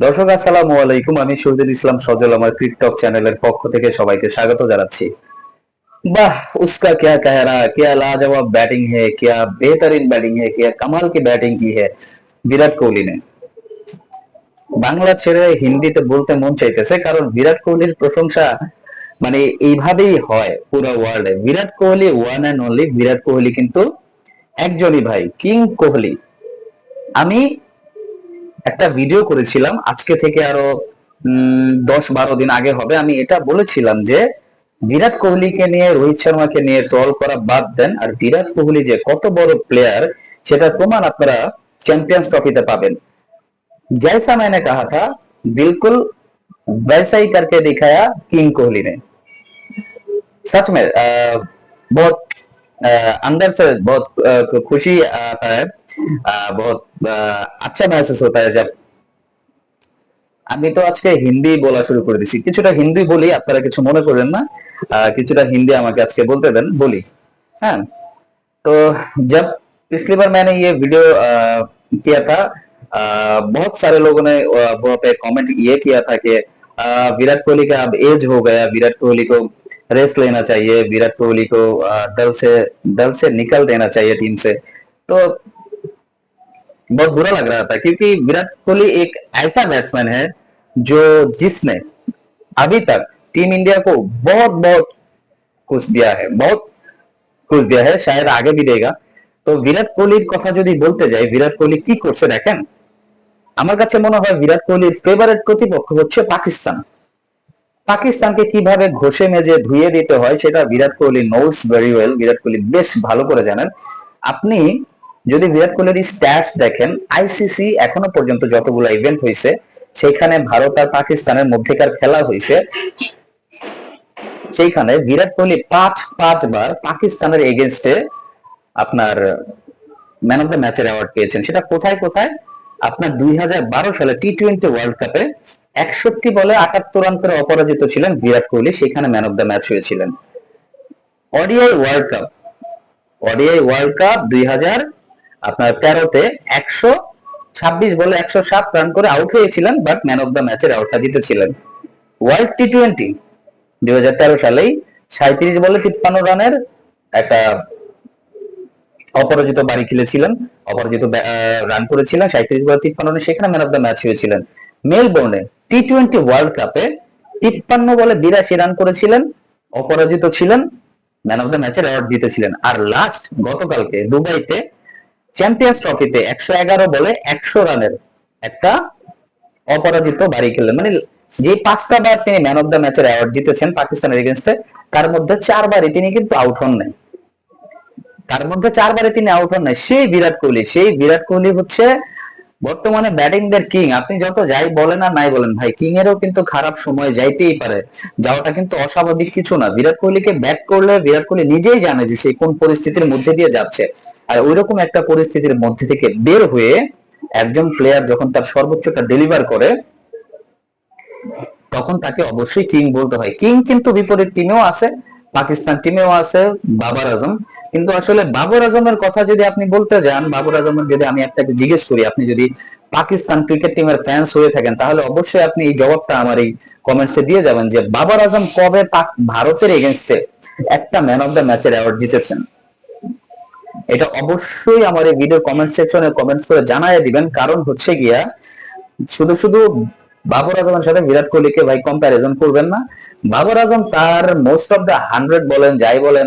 দর্শক আসসালামু আলাইকুম আমি শহীদুল ইসলাম সজল আমার টিকটক চ্যানেলের পক্ষ থেকে সবাইকে স্বাগত জানাচ্ছি वाह उसका क्या कहना क्या लाजवाब बैटिंग है क्या बेहतरीन बैटिंग है क्या कमाल की बैटिंग की है বিরাট কোহলি ने বাংলা ছেড়ে হিন্দিতে বলতে মন চাইতেছে কারণ বিরাট কোহলির প্রশংসা মানে এইভাবেই হয় পুরো ওয়ার্ল্ডে Virat Kohli one and only Virat Kohli কিন্তু একজনই ভাই কিং কোহলি আমি একটা ভিডিও করেছিলাম আজকে থেকে আরো উম, দশ বারো দিন আগে হবে আমি এটা বলেছিলাম যে বিরাট কোহলিকে নিয়ে রোহিত শর্মাকে নিয়ে ট্রল করা বাদ দেন আর বিরাট কোহলি যে কত বড় প্লেয়ার সেটা প্রমাণ আপনারা চ্যাম্পিয়ন্স ট্রফিতে পাবেন जैसा मैंने कहा था बिल्कुल वैसा ही करके दिखाया किंग कोहली ने सच में अ, बहुत अ, अंदर से बहुत खुशी आता है बहुत अच्छा महसूस होता है जब আমি তো আজকে হিন্দি বলা শুরু করে দিছি। কিছুটা হিন্দি বলি, আপনারা কিছু মনে করেন না। কিছুটা হিন্দি আমাকে আজকে বলতে দেন, বলি। হ্যাঁ? তো জব পিছলি বার মানে ইয়ে ভিডিও কিয়া থা। বহুত সারে লোগো নে বহুত কমেন্ট ইয়ে কিয়া থা বিরাট কোহলি কা এজ হো গয়া। বিরাট কোহলি কো रेस्ट लेना चाहिए विराट कोहली को अ, दल से दल से निकल देना चाहिए टीम से तो बहुत बुरा लग रहा था क्योंकि विराट कोहली एक ऐसा बैट्समैन है जो जिसने अभी तक टीम इंडिया को बहुत बहुत कुछ दिया है बहुत কুচ দেয়া হয় শায়দ আগে भी देगा তো বিরাট কোহলির কথা যদি বলতে যাই বিরাট কোহলি কি করছে দেখেন আমার কাছে মনে হয় বিরাট কোহলির ফেভারিট প্রতিপক্ষ হচ্ছে পাকিস্তান পাকিস্তানকে কীভাবে ঘষে মেজে ধুয়ে দিতে হয় সেটা Virat Kohli knows very well Virat Kohli বেশ ভালো করে জানেন। আপনি যদি বিরাট কোহলির স্ট্যাটস দেখেন আইসিসি এখনও পর্যন্ত যতগুলো ইভেন্ট হয়েছে সেখানে ভারত আর পাকিস্তানের মধ্যেকার খেলা হয়েছে সেইখানে বিরাট কোহলি পাঁচ, পাঁচবার পাকিস্তানের এগেনস্টে আপনার ম্যান অফ দ্য ম্যাচের অ্যাওয়ার্ড পেয়েছেন। সেটা কোথায় কোথায়? আপনার দুই হাজার বারো সালে টি টোয়েন্টি ওয়ার্ল্ড কাপে একষট্টি বলে আটাত্তর রান করে অপরাজিত ছিলেন বিরাট কোহলি, সেখানে ম্যান অফ দ্য ম্যাচ হয়েছিলেন। ODI World Cup ODI World Cup দুই হাজার আপনার তেরোতে একশো ছাব্বিশ বলে একশো সাত রান করে আউট হয়েছিলেন বাট ম্যান অফ দ্য ম্যাচের আউটটা জিতেছিলেন। ওয়ার্ল্ড টি টোয়েন্টি দুই হাজার তেরো সালেই সাঁত্রিশ বলে তিপ্পান্ন রানের একটা অপরাজিত বাড়ি খেলেছিলেন অপরাজিত রান করেছিলেন সাঁত্রিশ বলে তিপ্পান্ন রানে সেখানে ম্যান অফ দ্য ম্যাচ হয়েছিলেন। মেলবোর্নে টি টোয়েন্টি ওয়ার্ল্ড কাপে তিপ্পান্ন বলে বিরাশি রান করেছিলেন, অপরাজিত ছিলেন ম্যান অফ দ্য ম্যাচের অ্যাওয়ার্ড জিতেছিলেন। আর লাস্ট গতকালকে দুবাইতে চ্যাম্পিয়ন্স ট্রফিতে একশো এগারো বলে একশো রানের একটা অপরাজিত বাড়ি খেললেন। মানে যে পাঁচটা বার তিনি ম্যান অফ দ্য ম্যাচের অ্যাওয়ার্ড জিতেছেন পাকিস্তানের এগেনস্টে তার মধ্যে চারবারই তিনি কিন্তু আউট হন নাই। তার মধ্যে চারবারে তিনি আউট হন নাই। সেই বিরাট কোহলি, সেই বিরাট কোহলি হচ্ছে বর্তমানে ব্যাটিং দের কিং, আপনি যত যাই বলেন আর নাই বলেন, ভাই কিং এরও কিন্তু খারাপ সময় যাইতেই পারে। যাওয়াটা কিন্তু অস্বাভাবিক কিছু না। বিরাট কোহলিকে ব্যাট করলে বিরাট কোহলি নিজেই জানে যে সে কোন পরিস্থিতির মধ্যে দিয়ে যাচ্ছে। আর ওইরকম একটা পরিস্থিতির মধ্যে থেকে বের হয়ে একজন প্লেয়ার যখন তার সর্বোচ্চটা ডেলিভার করে, তখন তাকে অবশ্যই কিং বলতে হয়। কিং কিন্তু বিপরীত টিমেও আছে। পাকিস্তান টিমেও আছে, বাবর আজম। কিন্তু আসলে বাবর আজমের কথা যদি আপনি বলতে যান, বাবর আজমের যদি আমি আপনাকে জিজ্ঞেস করি, আপনি যদি পাকিস্তান ক্রিকেট টিমের ফ্যান্স হয়ে থাকেন, তাহলে অবশ্যই আপনি এই জবাবটা আমার এই কমেন্টসে দিয়ে যাবেন যে বাবর আজম কবে ভারতের এগেনস্টে একটা ম্যান অফ দ্য ম্যাচের অ্যাওয়ার্ড জিতেছেন। এটা অবশ্যই আমার এই ভিডিও কমেন্ট সেকশনে কমেন্টস করে জানাই দিবেন। কারণ হচ্ছে গিয়া, শুধু শুধু বাবর আজমের সাথে বিরাট কোহলিকে ভাই কম্প্যারিজন করবেন না। বাবর আজম তার মোস্ট অফ দ্য হান্ড্রেড বলেন, যাই বলেন,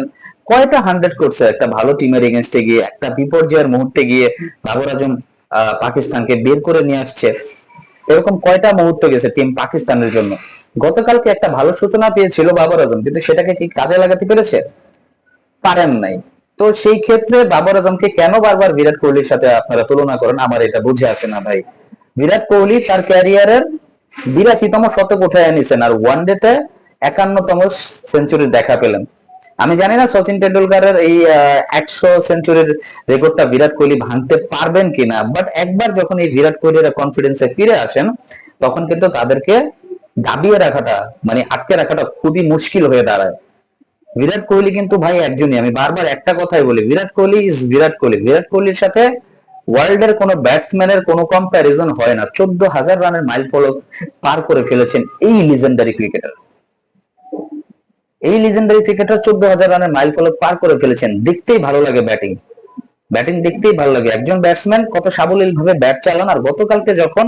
কয়টা হান্ড্রেড করছে? একটা ভালো টিমের এগেনস্টে গিয়ে, একটা বিপর্যয়ের মুহূর্তে গিয়ে বাবর আজম পাকিস্তানকে বের করে নিয়ে আসছে। এরকম কয়টা মুহূর্ত গেছে টিম পাকিস্তানের জন্য? গতকালকে একটা ভালো সূচনা পেয়েছিল বাবর আজম, কিন্তু সেটাকে কি কাজে লাগাতে পেরেছে? পারেন নাই। তো সেই ক্ষেত্রে বাবর আজমকে কেন বারবার বিরাট কোহলির সাথে আপনারা তুলনা করেন? আমার এটা বুঝে আসে না ভাই। বিরাট কোহলি তার ক্যারিয়ারের বিরাশিতম শতক উঠে এনেছেন আর ওয়ান ডেতে একান্নতম সেঞ্চুরি দেখা পেলেন। আমি জানি না সচিন টেন্ডুলকারের এই একশো সেঞ্চুরির রেকর্ডটা বিরাট কোহলি ভাঙতে পারবেন কিনা বাট একবার যখন এই বিরাট কোহলির কনফিডেন্সে ফিরে আসেন, তখন কিন্তু তাদেরকে দাবিয়ে রাখাটা মানে আটকে রাখাটা খুবই মুশকিল হয়ে দাঁড়ায়। বিরাট কোহলি কিন্তু ভাই একজনই আমি বারবার একটা কথাই বলি, বিরাট কোহলি ইজ বিরাট কোহলি, বিরাট কোহলির সাথে ওয়ার্ল্ডের কোনো ব্যাটসম্যানের কোনো কম্প্যারিজন হয় না। চোদ্দ হাজার রানের মাইল ফলক পার করে ফেলেছেন এই লিজেন্ডারি ক্রিকেটার এই লিজেন্ডারি ক্রিকেটার চোদ্দ হাজার রানের মাইল ফলক পার করে ফেলেছেন। দেখতেই ভালো লাগে ব্যাটিং ব্যাটিং দেখতেই ভালো লাগে। একজন ব্যাটসম্যান কত সাবলীল ভাবে ব্যাট চালান আর গতকালকে যখন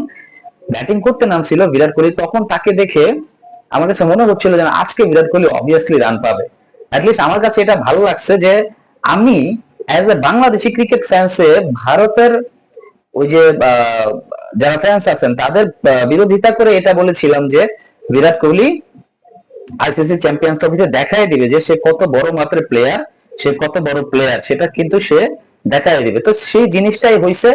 ব্যাটিং করতে নামছিল বিরাট কোহলি, তখন তাকে দেখে আমার কাছে মনে হচ্ছিল যে আজকে বিরাট কোহলি অবভিয়াসলি রান পাবে। অ্যাটলিস্ট আমার কাছে এটা ভালো লাগছে যে আমি অ্যাজ এ বাংলাদেশি ক্রিকেট ফ্যান্সে ভারতের ওই যে যারা ফ্যান্স আছেন, তাদের বিরোধিতা করে এটা বলেছিলাম যে বিরাট কোহলি আইসিসি চ্যাম্পিয়ন্স ট্রফিতে দেখাই দিবে যে সে কত বড় মাপের প্লেয়ার সে কত বড় প্লেয়ার সেটা কিন্তু সে দেখাই দিবে। তো সেই জিনিসটাই হইছে,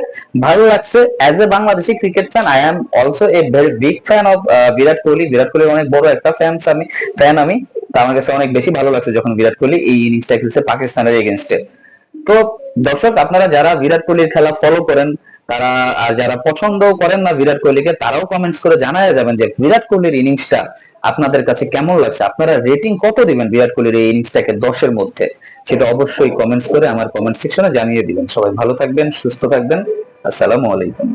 ভালো লাগছে। As a Bangladeshi cricket fan I am also a very big fan of Virat Kohli. Virat কোহলির অনেক বড় একটা ফ্যান্স আমি ফ্যান আমি। তো আমার কাছে অনেক বেশি ভালো লাগছে যখন বিরাট কোহলি এই ইনিংসটা খেলছে পাকিস্তানের এগেনস্টে তো দর্শক, আপনারা যারা বিরাট কোহলির খেলা ফলো করেন, তারা, আর যারা পছন্দ করেন না বিরাট কোহলিকে, তারাও কমেন্টস করে জানায় যাবেন যে বিরাট কোহলির ইনিংসটা আপনাদের কাছে কেমন লাগছে? আপনারা রেটিং কত দিবেন বিরাট কোহলির এই ইনিংসটাকে দশের মধ্যে? সেটা অবশ্যই কমেন্টস করে আমার কমেন্ট সেকশনে জানিয়ে দিবেন। সবাই ভালো থাকবেন, সুস্থ থাকবেন। আসসালামু আলাইকুম।